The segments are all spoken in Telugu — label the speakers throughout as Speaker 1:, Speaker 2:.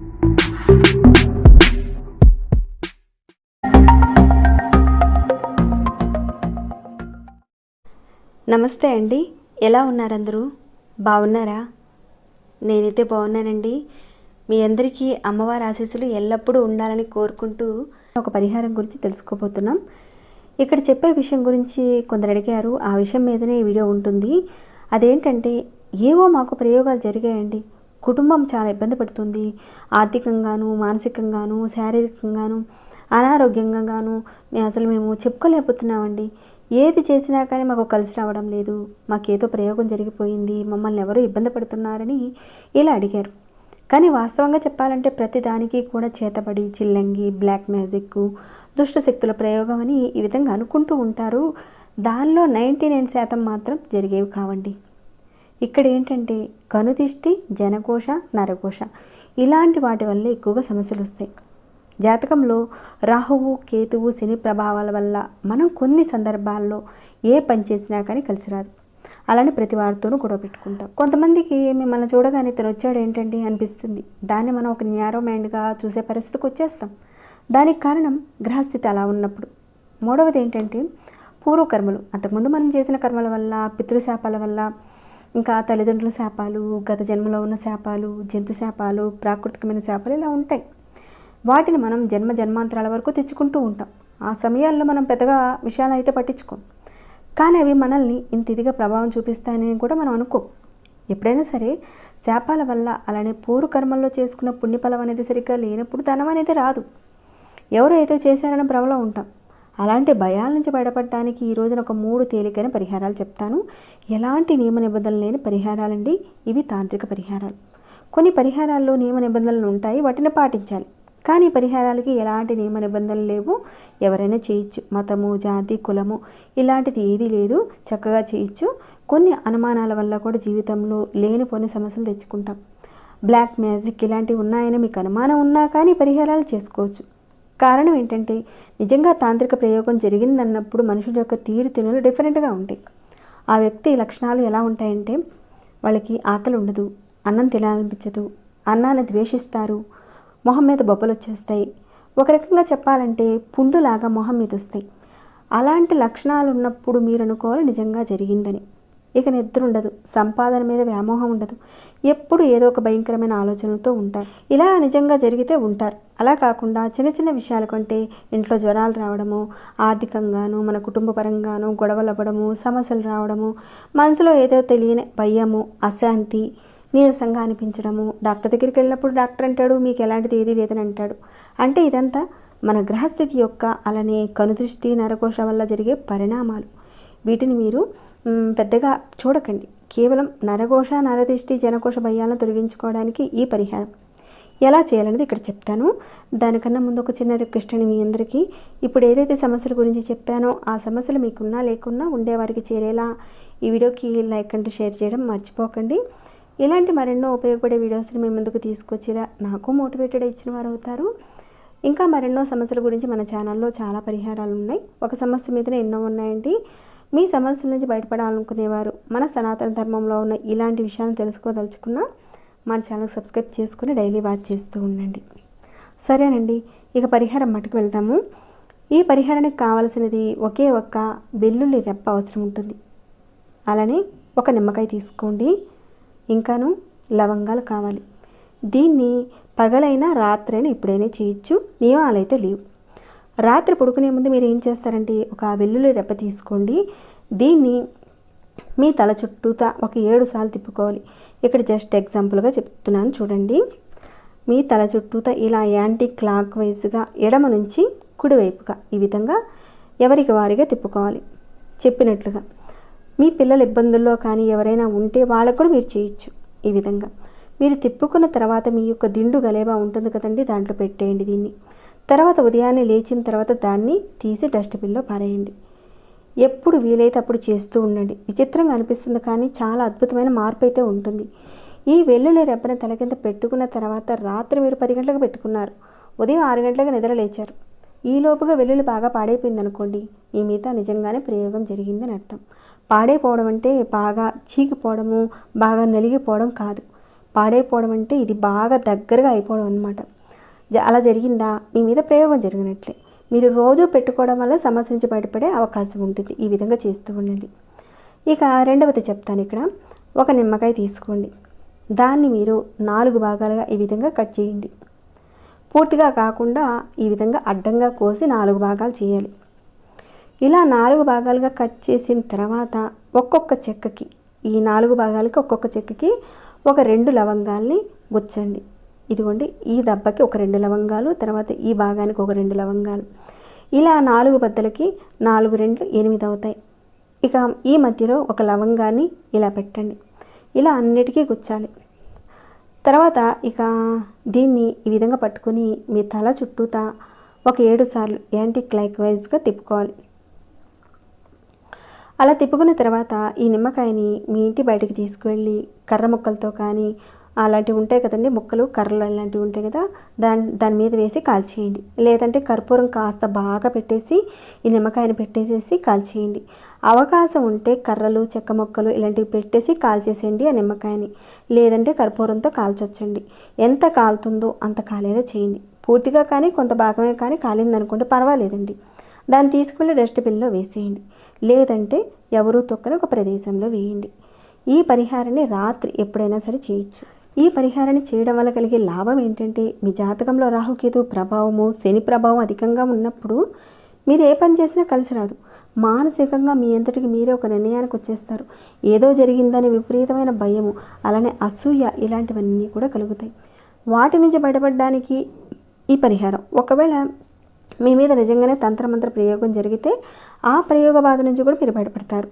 Speaker 1: నమస్తే అండి. ఎలా ఉన్నారు అందరూ బాగున్నారా? నేనైతే బాగున్నానండి. మీ అందరికీ అమ్మవారి ఆశీస్సులు ఎల్లప్పుడూ ఉండాలని కోరుకుంటూ ఒక పరిహారం గురించి తెలుసుకోబోతున్నాం. ఇక్కడ చెప్పే విషయం గురించి కొందరు అడిగారు. ఆ విషయం మీదనే ఈ వీడియో ఉంటుంది. అదేంటంటే ఏవో మాకు ప్రయోగాలు జరిగాయండి. కుటుంబం చాలా ఇబ్బంది పడుతుంది. ఆర్థికంగాను మానసికంగాను శారీరకంగాను అనారోగ్యంగాను. మేము అసలు మేము చెప్పుకోలేకపోతున్నామండి. ఏది చేసినా కానీ మాకు కలిసి రావడం లేదు. మాకేదో ప్రయోగం జరిగిపోయింది. మమ్మల్ని ఎవరో ఇబ్బంది పడుతున్నారని ఇలా అడిగారు. కానీ వాస్తవంగా చెప్పాలంటే ప్రతిదానికి కూడా చేతబడి చిల్లంగి బ్లాక్ మ్యాజిక్ దుష్టశక్తుల ప్రయోగం అని ఈ విధంగా అనుకుంటూ ఉంటారు. దానిలో నైంటీ నైన్ శాతం మాత్రం జరిగేవి కావండి. ఇక్కడ ఏంటంటే కనుదిష్టి జనకోశ నరకోశ ఇలాంటి వాటి వల్ల ఎక్కువగా సమస్యలు వస్తాయి. జాతకంలో రాహువు కేతువు శని ప్రభావాల వల్ల మనం కొన్ని సందర్భాల్లో ఏ పని చేసినా కానీ కలిసి రాదు. అలానే ప్రతి వారితోనూ గొడవ పెట్టుకుంటాం. కొంతమందికి మిమ్మల్ని చూడగానే ఇతను వచ్చాడు ఏంటండి అనిపిస్తుంది. దాన్ని మనం ఒక న్యారో మైండ్గా చూసే పరిస్థితికి వచ్చేస్తాం. దానికి కారణం గ్రహస్థితి అలా ఉన్నప్పుడు. మూడవది ఏంటంటే పూర్వకర్మలు. అంతకుముందు మనం చేసిన కర్మల వల్ల పితృశాపాల వల్ల ఇంకా తల్లిదండ్రుల శాపాలు గత జన్మలో ఉన్న శాపాలు జంతు శాపాలు ప్రాకృతికమైన శాపాలు ఇలా ఉంటాయి. వాటిని మనం జన్మ జన్మాంతరాల వరకు తెచ్చుకుంటూ ఉంటాం. ఆ సమయాల్లో మనం పెద్దగా విషయాలు అయితే పట్టించుకోం. కానీ అవి మనల్ని ఇంత ఇదిగా ప్రభావం చూపిస్తాయని కూడా మనం అనుకోం. ఎప్పుడైనా సరే శాపాల వల్ల అలానే పూర్వకర్మల్లో చేసుకున్న పుణ్యఫలం అనేది సరిగ్గా లేనప్పుడు ధనం అనేది రాదు. ఎవరు ఏదో చేశారని భ్రమలో ఉంటాం. అలాంటి భయాల నుంచి బయటపడడానికి ఈ రోజున ఒక మూడు తేలికైన పరిహారాలు చెప్తాను. ఎలాంటి నియమ నిబంధనలు లేని పరిహారాలండి? ఇవి తాంత్రిక పరిహారాలు. కొన్ని పరిహారాల్లో నియమ నిబంధనలు ఉంటాయి వాటిని పాటించాలి. కానీ పరిహారాలకి ఎలాంటి నియమ నిబంధనలు లేవు? ఎవరైనా చేయొచ్చు. మతము జాతి కులము ఇలాంటిది ఏదీ లేదు. చక్కగా చేయొచ్చు. కొన్ని అనుమానాల వల్ల కూడా జీవితంలో లేనిపోని సమస్యలు తెచ్చుకుంటాం. బ్లాక్ మ్యాజిక్ ఇలాంటివి ఉన్నాయని మీకు అనుమానం ఉన్నా కానీ పరిహారాలు చేసుకోవచ్చు. కారణం ఏంటంటే నిజంగా తాంత్రిక ప్రయోగం జరిగిందన్నప్పుడు మనుషుల యొక్క తీరు తీరుతెనులు డిఫరెంట్గా ఉంటాయి. ఆ వ్యక్తి లక్షణాలు ఎలా ఉంటాయంటే వాళ్ళకి ఆకలి ఉండదు అన్నం తినాలనిపించదు అన్నాన్ని ద్వేషిస్తారు మొహం మీద బొబ్బలు వచ్చేస్తాయి. ఒక రకంగా చెప్పాలంటే పుండులాగా మొహం మీద వస్తాయి. అలాంటి లక్షణాలు ఉన్నప్పుడు మీరు అనుకోవాలి నిజంగా జరిగిందని. ఇక నిద్ర ఉండదు సంపాదన మీద వ్యామోహం ఉండదు. ఎప్పుడు ఏదో ఒక భయంకరమైన ఆలోచనలతో ఉంటారు. ఇలా నిజంగా జరిగితే ఉంటారు. అలా కాకుండా చిన్న చిన్న విషయాల కంటే ఇంట్లో జ్వరాలు రావడము ఆర్థికంగాను మన కుటుంబ పరంగాను గొడవలు అవ్వడము సమస్యలు రావడము మనసులో ఏదో తెలియని భయము అశాంతి నీరసంగా అనిపించడము డాక్టర్ దగ్గరికి వెళ్ళినప్పుడు డాక్టర్ అంటాడు మీకు ఎలాంటిది ఏదీ లేదని అంటాడు. అంటే ఇదంతా మన గ్రహస్థితి యొక్క అలానే కనుదృష్టి నరకోశ వల్ల జరిగే పరిణామాలు. వీటిని మీరు పెద్దగా చూడకండి. కేవలం నరఘోష నరదిష్టి జనకోశ భయాలను తొలగించుకోవడానికి ఈ పరిహారం. ఎలా చేయాలనేది ఇక్కడ చెప్తాను. దానికన్నా ముందు ఒక చిన్న రిక్వెస్ట్ అని మీ అందరికీ. ఇప్పుడు ఏదైతే సమస్యల గురించి చెప్పానో ఆ సమస్యలు మీకున్నా లేకున్నా ఉండేవారికి చేరేలా ఈ వీడియోకి లైక్ అంటే షేర్ చేయడం మర్చిపోకండి. ఇలాంటి మరెన్నో ఉపయోగపడే వీడియోస్ని మీ ముందుకు తీసుకొచ్చేలా నాకు మోటివేటెడ్ ఇచ్చిన వారు అవుతారు. ఇంకా మరెన్నో సమస్యల గురించి మన ఛానల్లో చాలా పరిహారాలు ఉన్నాయి. ఒక సమస్య మీదనే ఎన్నో ఉన్నాయండి. మీ సమస్యల నుంచి బయటపడాలనుకునేవారు మన సనాతన ధర్మంలో ఉన్న ఇలాంటి విషయాలను తెలుసుకోదలుచుకున్నా మన ఛానల్ సబ్స్క్రైబ్ చేసుకుని డైలీ వాచ్ చేస్తూ ఉండండి. సరేనండి ఇక పరిహారం మటుకు వెళ్దాము. ఈ పరిహారానికి కావలసినది ఒకే ఒక్క వెల్లుల్లి రెప్ప అవసరం ఉంటుంది. అలానే ఒక నిమ్మకాయ తీసుకోండి. ఇంకాను లవంగాలు కావాలి. దీన్ని పగలైనా రాత్రైనా ఎప్పుడైనా చేయొచ్చు. నియమాలైతే లేవు. రాత్రి పడుకునే ముందు మీరు ఏం చేస్తారంటే ఒక వెల్లుల్లి రెప్ప తీసుకోండి. దీన్ని మీ తల చుట్టూతా ఒక ఏడు సార్లు తిప్పుకోవాలి. ఇక్కడ జస్ట్ ఎగ్జాంపుల్గా చెప్తున్నాను చూడండి. మీ తల చుట్టూతా ఇలా యాంటీ క్లాక్ వైజ్గా ఎడమ నుంచి కుడివైపుగా ఈ విధంగా ఎవరికి వారిగా తిప్పుకోవాలి. చెప్పినట్లుగా. మీ పిల్లల ఇబ్బందుల్లో కానీ ఎవరైనా ఉంటే వాళ్ళకు కూడా మీరు చేయొచ్చు ఈ విధంగా. మీరు తిప్పుకున్న తర్వాత మీ యొక్క దిండు గలేబా ఉంటుంది కదండి దాంట్లో పెట్టేయండి దీన్ని. తర్వాత ఉదయాన్నే లేచిన తర్వాత దాన్ని తీసి డస్ట్బిన్లో పారేయండి. ఎప్పుడు వీలైతే అప్పుడు చేస్తూ ఉండండి. విచిత్రంగా అనిపిస్తుంది కానీ చాలా అద్భుతమైన మార్పు అయితే ఉంటుంది. ఈ వెల్లుల్లి రెబ్బని తల కింద పెట్టుకున్న తర్వాత రాత్రి మీరు పది గంటలకు పెట్టుకున్నారు. ఉదయం ఆరు గంటలకు నిద్ర లేచారు. ఈ లోపుగా వెల్లుల్లి బాగా పాడైపోయింది అనుకోండి. మీ మీద నిజంగానే ప్రయోగం జరిగిందని అర్థం. పాడైపోవడం అంటే బాగా చీకిపోవడము బాగా నలిగిపోవడం కాదు. పాడైపోవడం అంటే ఇది బాగా దగ్గరగా అయిపోవడం అనమాట అలా జరిగిందా? మీ మీద ప్రయోగం జరిగినట్లే. మీరు రోజు పెట్టుకోవడం వల్ల సమస్య నుంచి బయటపడే అవకాశం ఉంటుంది. ఈ విధంగా చేస్తూ ఉండండి. ఇక రెండవది చెప్తాను ఇక్కడ. ఒక నిమ్మకాయ తీసుకోండి. దాన్ని మీరు నాలుగు భాగాలుగా ఈ విధంగా కట్ చేయండి. పూర్తిగా కాకుండా ఈ విధంగా అడ్డంగా కోసి నాలుగు భాగాలు చేయాలి. ఇలా నాలుగు భాగాలుగా కట్ చేసిన తర్వాత ఒక్కొక్క చెక్కకి ఈ నాలుగు భాగాలకి ఒక్కొక్క చెక్కకి ఒక రెండు లవంగాల్ని గుచ్చండి. ఇదిగోండి ఈ దెబ్బకి ఒక రెండు లవంగాలు తర్వాత ఈ భాగానికి ఒక రెండు లవంగాలు. ఇలా నాలుగు బద్దలకి నాలుగు రెండు ఎనిమిది అవుతాయి. ఇక ఈ మధ్యలో ఒక లవంగాన్ని ఇలా పెట్టండి. ఇలా అన్నిటికీ గుచ్చాలి. తర్వాత ఇక దీన్ని ఈ విధంగా పట్టుకుని మీ తల చుట్టూతా ఒక ఏడు సార్లు యాంటీ క్లైక్ వైజ్గా తిప్పుకోవాలి. అలా తిప్పుకున్న తర్వాత ఈ నిమ్మకాయని మీ ఇంటి బయటికి తీసుకువెళ్ళి కర్ర ముక్కలతో కానీ అలాంటివి ఉంటాయి కదండి ముక్కలు కర్రలు అలాంటివి ఉంటాయి కదా దాని దాని మీద వేసి కాల్చేయండి. లేదంటే కర్పూరం కాస్త బాగా పెట్టేసి ఈ నిమ్మకాయని పెట్టేసేసి కాల్చేయండి. అవకాశం ఉంటే కర్రలు చెక్క మొక్కలు ఇలాంటివి పెట్టేసి కాల్చేసేయండి ఆ నిమ్మకాయని. లేదంటే కర్పూరంతో కాల్చొచ్చండి. ఎంత కాలుతుందో అంత కాలేలా చేయండి. పూర్తిగా కానీ కొంత భాగమే కానీ కాలిందనుకోండి పర్వాలేదండి. దాన్ని తీసుకువెళ్ళి డస్ట్బిన్లో వేసేయండి. లేదంటే ఎవరూ తొక్కని ఒక ప్రదేశంలో వేయండి. ఈ పరిహారాన్ని రాత్రి ఎప్పుడైనా సరే చేయొచ్చు. ఈ పరిహారాన్ని చేయడం వల్ల కలిగే లాభం ఏంటంటే మీ జాతకంలో రాహుకేతు ప్రభావము శని ప్రభావం అధికంగా ఉన్నప్పుడు మీరు ఏ పని చేసినా కలిసి రాదు. మానసికంగా మీ అంతటికి మీరే ఒక నిర్ణయానికి వచ్చేస్తారు. ఏదో జరిగిందని విపరీతమైన భయము అలానే అసూయ ఇలాంటివన్నీ కూడా కలుగుతాయి. వాటి నుంచి బయటపడడానికి ఈ పరిహారం. ఒకవేళ మీ మీద నిజంగానే తంత్రమంత్ర ప్రయోగం జరిగితే ఆ ప్రయోగ బాధ నుంచి కూడా మీరు బయటపడతారు.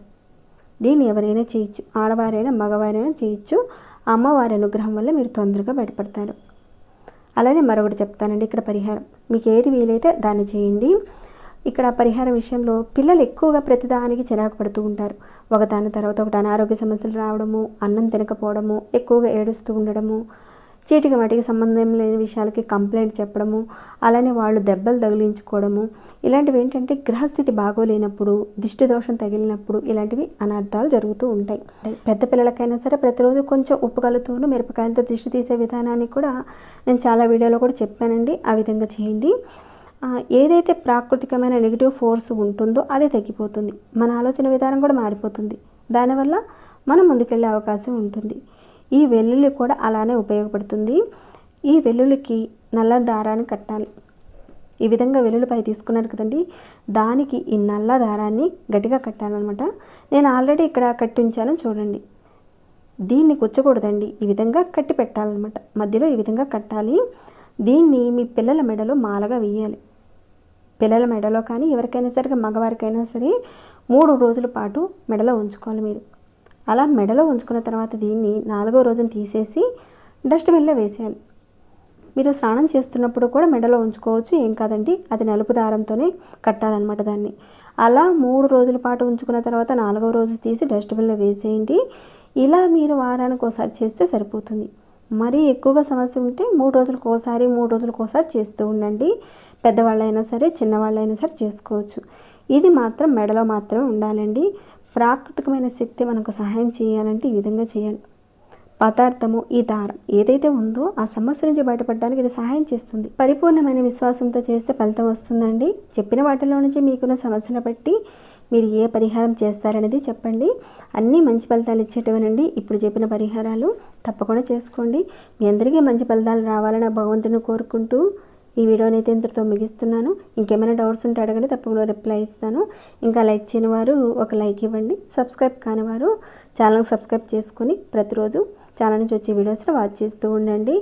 Speaker 1: దీన్ని ఎవరైనా చేయొచ్చు. ఆడవారైనా మగవారైనా చేయొచ్చు. అమ్మవారి అనుగ్రహం వల్ల మీరు తొందరగా బయటపడతారు. అలానే మరొకటి చెప్తానండి ఇక్కడ పరిహారం. మీకు ఏది వీలైతే దాన్ని చేయండి. ఇక్కడ పరిహారం విషయంలో పిల్లలు ఎక్కువగా ప్రతిదానికి చిరాకు పడుతూ ఉంటారు. ఒకదాని తర్వాత ఒకటి అనారోగ్య సమస్యలు రావడము అన్నం తినకపోవడము ఎక్కువగా ఏడుస్తూ ఉండడము చీటికి వాటికి సంబంధం లేని విషయాలకి కంప్లైంట్ చెప్పడము అలానే వాళ్ళు దెబ్బలు తగిలించుకోవడము. ఇలాంటివి ఏంటంటే గ్రహస్థితి బాగోలేనప్పుడు దిష్టి దోషం తగిలినప్పుడు ఇలాంటివి అనర్థాలు జరుగుతూ ఉంటాయి. పెద్ద పిల్లలకైనా సరే ప్రతిరోజు కొంచెం ఉప్పు కలుతూను మిరపకాయలతో దిష్టి తీసే విధానాన్ని కూడా నేను చాలా వీడియోలో కూడా చెప్పానండి. ఆ విధంగా చేయండి. ఏదైతే ప్రాకృతికమైన నెగిటివ్ ఫోర్స్ ఉంటుందో అదే తగ్గిపోతుంది. మన ఆలోచన విధానం కూడా మారిపోతుంది. దానివల్ల మనం ముందుకెళ్ళే అవకాశం ఉంటుంది. ఈ వెల్లుల్లి కూడా అలానే ఉపయోగపడుతుంది. ఈ వెల్లుల్లికి నల్ల దారాన్ని కట్టాలి. ఈ విధంగా వెల్లుల్లిపై తీసుకున్నారు కదండి. దానికి ఈ నల్ల దారాన్ని గట్టిగా కట్టాలన్నమాట. నేను ఆల్రెడీ ఇక్కడ కట్టి ఉంచాను చూడండి. దీన్ని కుచ్చకూడదండి ఈ విధంగా కట్టి పెట్టాలన్నమాట. మధ్యలో ఈ విధంగా కట్టాలి. దీన్ని మీ పిల్లల మెడలో మాలగా వేయాలి. పిల్లల మెడలో కానీ ఎవరికైనా సరే మగవారికైనా సరే మూడు రోజుల పాటు మెడలో ఉంచుకోవాలి మీరు. అలా మెడలో ఉంచుకున్న తర్వాత దీన్ని నాలుగో రోజున తీసేసి డస్ట్బిన్లో వేసేయాలి. మీరు స్నానం చేస్తున్నప్పుడు కూడా మెడలో ఉంచుకోవచ్చు. ఏం కాదండి అది నలుపు దారంతోనే కట్టాలన్నమాట దాన్ని. అలా మూడు రోజుల పాటు ఉంచుకున్న తర్వాత నాలుగవ రోజు తీసి డస్ట్బిన్లో వేసేయండి. ఇలా మీరు వారానికి ఒకసారి చేస్తే సరిపోతుంది. మరీ ఎక్కువగా సమస్య ఉంటే మూడు రోజులకు ఒకసారి మూడు రోజులకు ఒకసారి చేస్తూ ఉండండి. పెద్దవాళ్ళైనా సరే చిన్నవాళ్ళైనా సరే చేసుకోవచ్చు. ఇది మాత్రం మెడలో మాత్రమే ఉండాలండి. ప్రాకృతికమైన శక్తి మనకు సహాయం చేయాలంటే ఈ విధంగా చేయాలి. పదార్థము ఈ దారం ఏదైతే ఉందో ఆ సమస్య నుంచి బయటపడడానికి ఇది సహాయం చేస్తుంది. పరిపూర్ణమైన విశ్వాసంతో చేస్తే ఫలితం వస్తుందండి. చెప్పిన వాటిలో నుంచి మీకున్న సమస్యను బట్టి మీరు ఏ పరిహారం చేస్తారనేది చెప్పండి. అన్నీ మంచి ఫలితాలు ఇచ్చేటవనండి. ఇప్పుడు చెప్పిన పరిహారాలు తప్పకుండా చేసుకోండి. మీ అందరికీ మంచి ఫలితాలు రావాలని భగవంతుని కోరుకుంటూ ఈ వీడియోని అయితే ఇంతటితో ముగిస్తున్నాను. ఇంకేమైనా డౌట్స్ ఉంటే అడగండి తప్పకుండా రిప్లై ఇస్తాను. ఇంకా లైక్ చేయని వారు ఒక లైక్ ఇవ్వండి. సబ్స్క్రైబ్ కాని వారు ఛానల్కి సబ్స్క్రైబ్ చేసుకుని ప్రతిరోజు ఛానల్ నుంచి వచ్చే వీడియోస్ని వాచ్ చేస్తూ ఉండండి.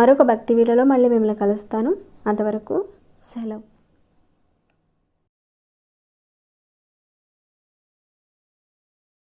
Speaker 1: మరొక భక్తి వీడియోలో మళ్ళీ మిమ్మల్ని కలుస్తాను. అంతవరకు సెలవు.